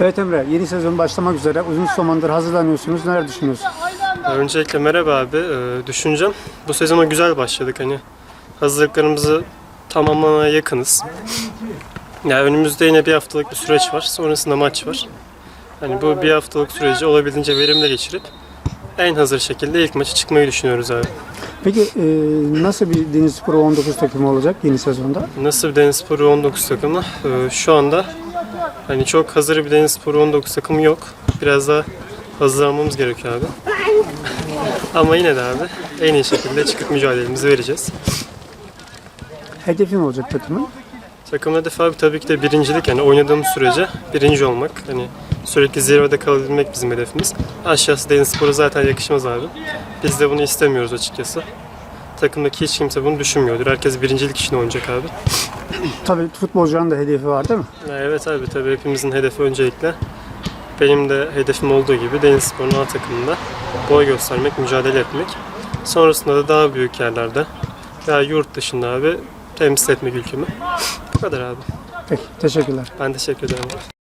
Evet Emre, yeni sezon başlamak üzere. Uzun zamandır hazırlanıyorsunuz. Neler düşünüyorsun? Öncelikle merhaba abi. Ee, düşüncem bu sezona güzel başladık. Hani hazırlıklarımızı tamamlamaya yakınız. Ya önümüzde yine bir haftalık bir süreç var. Sonrasında maç var. Hani bu bir haftalık süreci olabildiğince verimli geçirip en hazır şekilde ilk maçı çıkmayı düşünüyoruz abi. Peki e, nasıl bir Denizspor 19 takımı olacak yeni sezonda? Nasıl bir Denizspor'u 19 takımı? Ee, şu anda hani çok hazır bir Denizspor'u 19 takımı yok. Biraz daha hazırlanmamız gerekiyor abi. Ama yine de abi en iyi şekilde çıkıp mücadelemizi vereceğiz. Hedefin olacak takımın. Takım hedefi abi tabii ki de birincilik. Yani oynadığımız sürece birinci olmak. Hani sürekli zirvede kalabilmek bizim hedefimiz. Aşağısı Denizspor'a zaten yakışmaz abi. Biz de bunu istemiyoruz açıkçası. Takımdaki hiç kimse bunu düşünmüyordur. Herkes birincilik için oynayacak abi. Tabii futbolcuların da hedefi var değil mi? Ya Evet abi tabii hepimizin hedefi öncelikle. Benim de hedefim olduğu gibi Denizspor'un A takımında boy göstermek, mücadele etmek. Sonrasında da daha büyük yerlerde veya yurt dışında abi temsil etmek ülkemi. Bu kadar abi. Peki, teşekkürler. Ben teşekkür ederim.